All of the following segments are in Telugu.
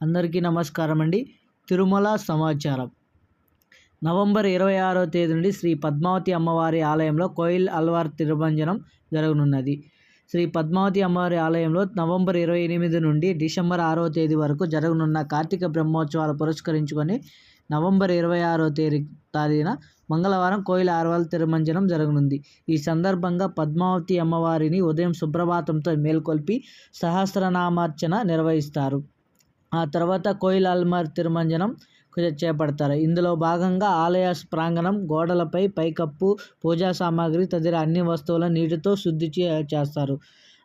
అందరికీ నమస్కారం అండి తిరుమల సమాచారం. నవంబర్ ఇరవై ఆరో తేదీ నుండి శ్రీ పద్మావతి అమ్మవారి ఆలయంలో కోయిల్ అల్వార్ తిరుభంజనం జరగనున్నది. శ్రీ పద్మావతి అమ్మవారి ఆలయంలో నవంబర్ ఇరవై ఎనిమిది నుండి డిసెంబర్ ఆరో తేదీ వరకు జరగనున్న కార్తీక బ్రహ్మోత్సవాలు పురస్కరించుకొని నవంబర్ ఇరవై ఆరో తేదీ తేదీన మంగళవారం కోయిల ఆర్వాల తిరుమంజనం జరగనుంది. ఈ సందర్భంగా పద్మావతి అమ్మవారిని ఉదయం సుప్రభాతంతో మేల్కొల్పి సహస్రనామార్చన నిర్వహిస్తారు. ఆ తర్వాత కోయిల్ తిరుమంజనం చేపడతారు. ఇందులో భాగంగా ఆలయ ప్రాంగణం గోడలపై పైకప్పు పూజా సామాగ్రి తదితర అన్ని వస్తువులను నీటితో శుద్ధి చేస్తారు.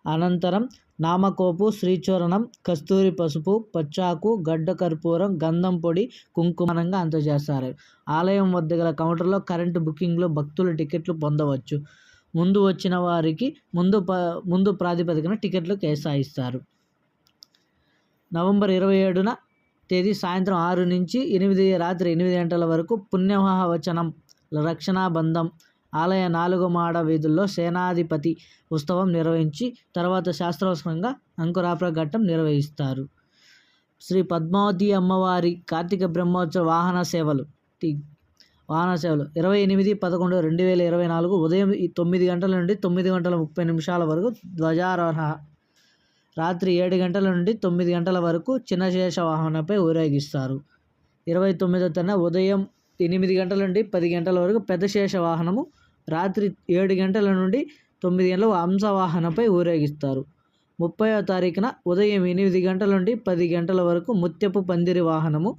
అనంతరం నామకోపు శ్రీచూరణం కస్తూరి పసుపు పచ్చాకు గడ్డ కర్పూరం గంధం పొడి కుంకుమనంగా అందజేస్తారు. ఆలయం వద్ద గల కౌంటర్లో కరెంటు బుకింగ్లో భక్తులు టికెట్లు పొందవచ్చు. ముందు వచ్చిన వారికి ముందు ప ముందు ప్రాతిపదికన టికెట్లు కేటాయిస్తారు నవంబర్ ఇరవై ఏడున తేదీ సాయంత్రం ఆరు నుంచి ఎనిమిది రాత్రి ఎనిమిది గంటల వరకు పుణ్యవచనం రక్షణాబంధం ఆలయ నాలుగు మాడ వీధుల్లో సేనాధిపతి ఉత్సవం నిర్వహించి తర్వాత శాస్త్రోత్సవంగా అంకురాప్ర ఘట్టం నిర్వహిస్తారు. శ్రీ పద్మావతి అమ్మవారి కార్తీక బ్రహ్మోత్సవ వాహన సేవలు వాహన సేవలు ఇరవై ఎనిమిది పదకొండు రెండు వేల ఇరవై నాలుగు ఉదయం తొమ్మిది గంటల నుండి తొమ్మిది గంటల ముప్పై నిమిషాల వరకు ధ్వజారోహణ రాత్రి ఏడు గంటల నుండి తొమ్మిది గంటల వరకు చిన్నశేష వాహనపై ఊరేగిస్తారు. ఇరవై తొమ్మిదో తన ఉదయం ఎనిమిది గంటల నుండి పది గంటల వరకు పెద్ద శేష వాహనము రాత్రి ఏడు గంటల నుండి తొమ్మిది గంటల వాహనంపై ఊరేగిస్తారు. ముప్పైవ తారీఖున ఉదయం ఎనిమిది గంటల నుండి పది గంటల వరకు ముత్యపు పందిరి వాహనము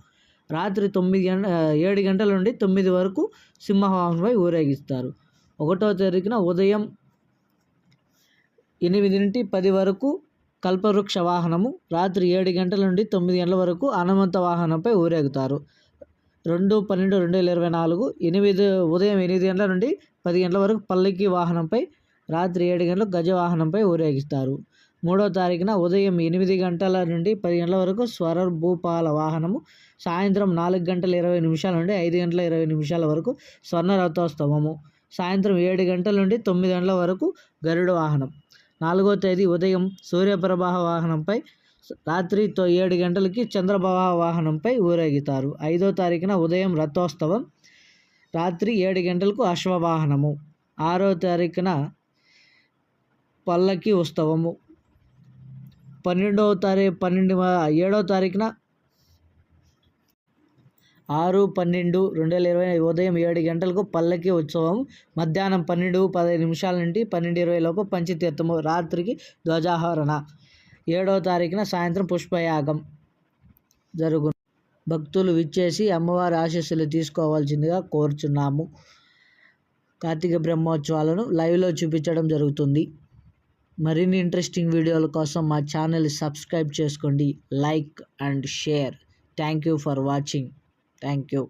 రాత్రి తొమ్మిది గంట ఏడు గంటల నుండి తొమ్మిది వరకు సింహవాహనంపై ఊరేగిస్తారు. ఒకటో తారీఖున ఉదయం ఎనిమిది నుండి పది వరకు కల్పవృక్ష వాహనము రాత్రి ఏడు గంటల నుండి తొమ్మిది గంటల వరకు హనుమంత వాహనంపై ఊరేగుతారు. రెండు పన్నెండు రెండు వేల ఇరవై నాలుగు ఎనిమిది ఉదయం ఎనిమిది గంటల నుండి పది గంటల వరకు పల్లకి వాహనంపై రాత్రి ఏడు గంటలకు గజ వాహనంపై ఊరేగిస్తారు. మూడో తారీఖున ఉదయం ఎనిమిది గంటల నుండి పది గంటల వరకు స్వర భూపాల వాహనము సాయంత్రం నాలుగు గంటల ఇరవై నిమిషాల నుండి ఐదు గంటల ఇరవై నిమిషాల వరకు స్వర్ణ రథోత్సవము సాయంత్రం ఏడు గంటల నుండి తొమ్మిది గంటల వరకు గరుడ వాహనం. నాలుగో తేదీ ఉదయం సూర్యప్రభాహ వాహనంపై రాత్రి ఏడు గంటలకి చంద్రప్రభాహ వాహనంపై ఊరేగుతారు. ఐదో తారీఖున ఉదయం రథోత్సవం రాత్రి ఏడు గంటలకు అశ్వవాహనము ఆరో తారీఖున పల్లకి ఉత్సవము పన్నెండవ తారీఖు పన్నెండు ఏడవ తారీఖున ఆరు పన్నెండు రెండు వేల ఇరవై ఉదయం ఏడు గంటలకు పల్లకి ఉత్సవం. మధ్యాహ్నం పన్నెండు పదహైదు నిమిషాల నుండి పన్నెండు ఇరవై లోపు పంచతీర్థము రాత్రికి ధ్వజాహరణ ఏడవ తారీఖున సాయంత్రం పుష్పయాగం జరుగు భక్తులు విచ్చేసి అమ్మవారి ఆశీస్సులు తీసుకోవాల్సిందిగా కోరుచున్నాము. కార్తీక బ్రహ్మోత్సవాలను లైవ్లో చూపించడం జరుగుతుంది. మరిన్ని ఇంట్రెస్టింగ్ వీడియోల కోసం మా ఛానల్ సబ్స్క్రైబ్ చేసుకోండి. Like and share. Thank you for watching. Thank you